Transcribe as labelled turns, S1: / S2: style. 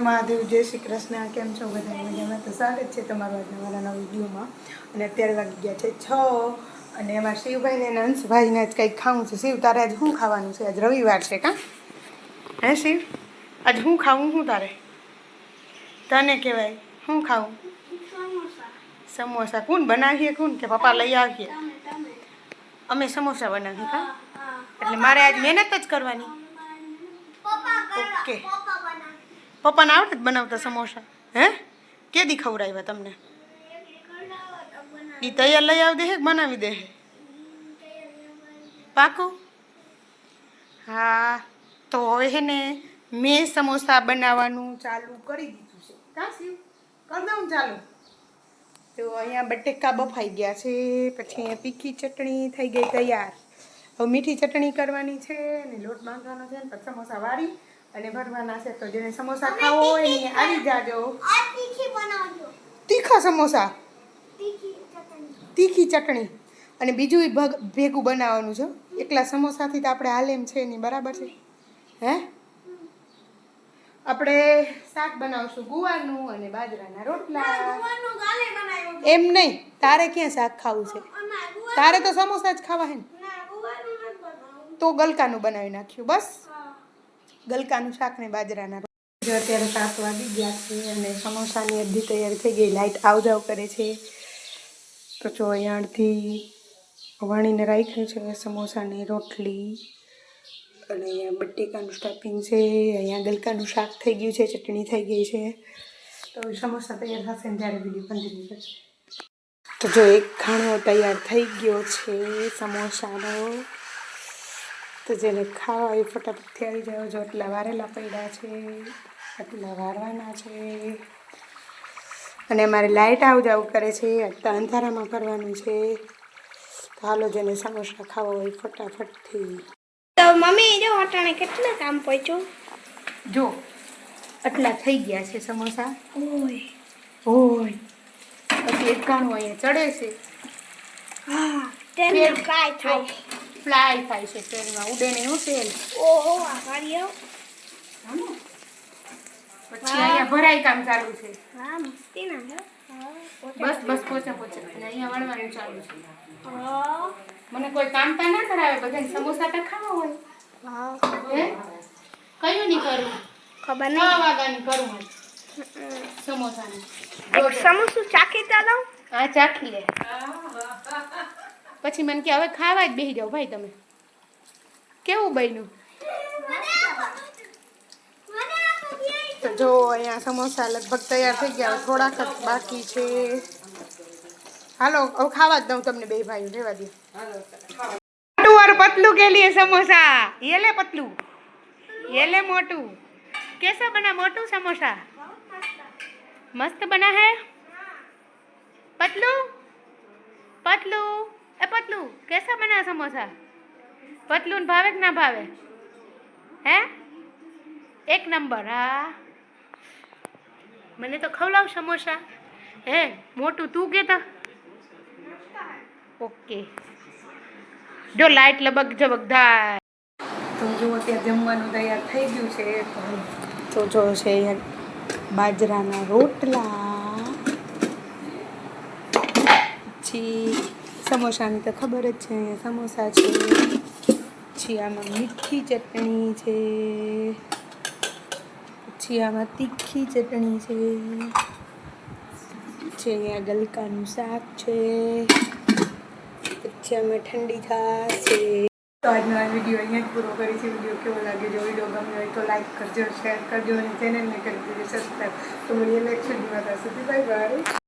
S1: મહાદેવ જય શ્રી કૃષ્ણ કેમ છો? બધા મજામાં? તો સ્વાગત છે તમારું આજના મારા નવા વિડીયોમાં. અને અત્યારે વાગી ગયા છે છ અને એમાં શિવભાઈને અને હંસભાઈને જ કંઈક ખાવું છે. શિવ તારે આજ શું ખાવાનું છે? આજ રવિવાર છે કાં? હે શિવ? આજ શું ખાવું? શું તારે? તને કહેવાય. શું ખાવું? સમોસા. કોણ બનાવીએ? કોણ કે પપ્પા લઈ આવીએ? અમે સમોસા બનાવીએ કાં? એટલે મારે આજ મહેનત જ કરવાની. ઓકે. પપ્પાને આવડે બનાવતા સમોસા? હે? કે ખવડાવ્યા તમને? એ તૈયાર લઈ આવી દે હે બનાવી દે પાકું? હા, તો હવે હે ને, મેં સમોસા બનાવવાનું ચાલુ કરી દીધું છે. કાં કરી દઉં ચાલુ. તો અહીંયા બટેકા બફાઈ ગયા છે, પછી અહીંયા પીખી ચટણી થઈ ગઈ તૈયાર. હવે મીઠી ચટણી કરવાની છે અને લોટ બાંધવાનો છે ને પછી સમોસા વાળી અને ભરવાના છે તો જેને સમોસા ખાવો હોય ને આવી જાજો. તીખા સમોસા? તીખી ચટણી. અને બીજું ભગ ભેગું બનાવવાનું છે એકલા સમોસાથી તો આપણે હાલ એમ છે નહીં બરાબર છે? હે? આપણે શાક બનાવશું ગુવારનું અને બાજરાના રોટલા. એમ નહીં તારે ક્યાં શાક ખાવું છે? તારે તો સમોસા જ ખાવા હે ને? તો ગલકાનું બનાવી નાખ્યું બસ. ગલકાનું શાક ને બાજરાના. જો અત્યારે સાત વાગી ગયા છે અને સમોસાની અડધી તૈયારી થઈ ગઈ લાઇટ આવ જાવ કરે છે. તો જો અહીંયા વણીને રાખ્યું છે, સમોસાની રોટલી અને અહીંયા બટેકાનું સ્ટફિંગ છે, અહીંયા ગલકાનું શાક થઈ ગયું છે, ચટણી થઈ ગઈ છે. તો સમોસા તૈયાર થશે ને ત્યારે વીડિયો કન્ટિન્યુ કરશે. તો જો એક ખાણો તૈયાર થઈ ગયો છે સમોસાનો. તો જેને ખાવા હોય એ ફટાફટથી આવી જાઓ. જો એટલા વારેલા પડ્યા છે આટલા વારવાના છે. અને અમારે લાઇટ આવ જાવ કરે છે આટલા અંધારામાં કરવાનું છે. તો હાલો જેને સમોસા ખાવા હોય ફટાફટથી.
S2: તો મમ્મી જો અટાણે કેટલા કામ પહોંચ્યું?
S1: જો આટલા થઈ ગયા છે સમોસા.
S2: ઓય.
S1: હોય પછી એકાણું અહીંયા ચડે છે.
S2: હા
S1: તેનું
S2: કાંઈ થાય.
S1: ફ્લાય થાય છે ટ્રેનમાં ઉડે ને એવું તેલ
S2: ઓહો આભારીઓ
S1: પછી અહીંયા ભરાઈ કામ ચાલુ છે.
S2: હા મસ્તી ના હે હા
S1: બસ બસ પોચે પોચે. અને અહીંયા વળવાનું ચાલુ છે. મને કોઈ કામ તા ના કરાવે બધાને સમોસા તો ખાવા હોય.
S2: હે.
S1: કયું નહીં કરું?
S2: ખબર
S1: છ
S2: નહીં
S1: વાગ્યાની કરું હોય. સમોસાની.
S2: સમોસું ચાખી ચાલો
S1: આ ચાખી લે. પછી મને કે હવે ખાવા જ બેસી જાઓ ભાઈ તમે કેવું બન્યું તો જો અહીંયા સમોસા લગભગ તૈયાર થઈ ગયા હવે થોડાક જ બાકી છે હાલો હવે ખાવા જ દઉં તમને બે ભાઈ રહેવા દે મોટું और पतलू के लिए समोसा ये ले पतलू ये ले मोटू कैसा बना मोटू समोसा मस्त बना है पतलू पतलू એ પતલું કેસા બના સમોસા? પતલું ને ભાવે કે ના ભાવે? હે? એક નંબર, હા. મને તો ખવડાવ સમોસા. હે, મોટું તું કહેતા ઓકે. જો લાઇટ લબક ઝબકદાર તો જો અત્યારે જમવાનું તૈયાર થઈ ગયું છે, તો જો છે બાજરાના રોટલા. પછી સમોસાની તો ખબર જ છે, અહીંયા સમોસા છે, પછી આમાં મીઠી ચટણી છે, પછી આમાં તીખી ચટણી છે, પછી અહીંયા ગલકાનું શાક છે, પછી આમાં ઠંડી છાશ છે. તો આજનો આ વીડિયો અહીંયા જ પૂરો કરી છે વીડિયો કેવો લાગે જો વીડિયો ગમ્યો હોય તો લાઈક કરજો, શેર કરજો અને ચેનલને કરી દેજો સબસ્ક્રાઈબ તો મળીએ નેક્સ્ટ વિડીયોમાં ત્યાં સુધી બાય બાય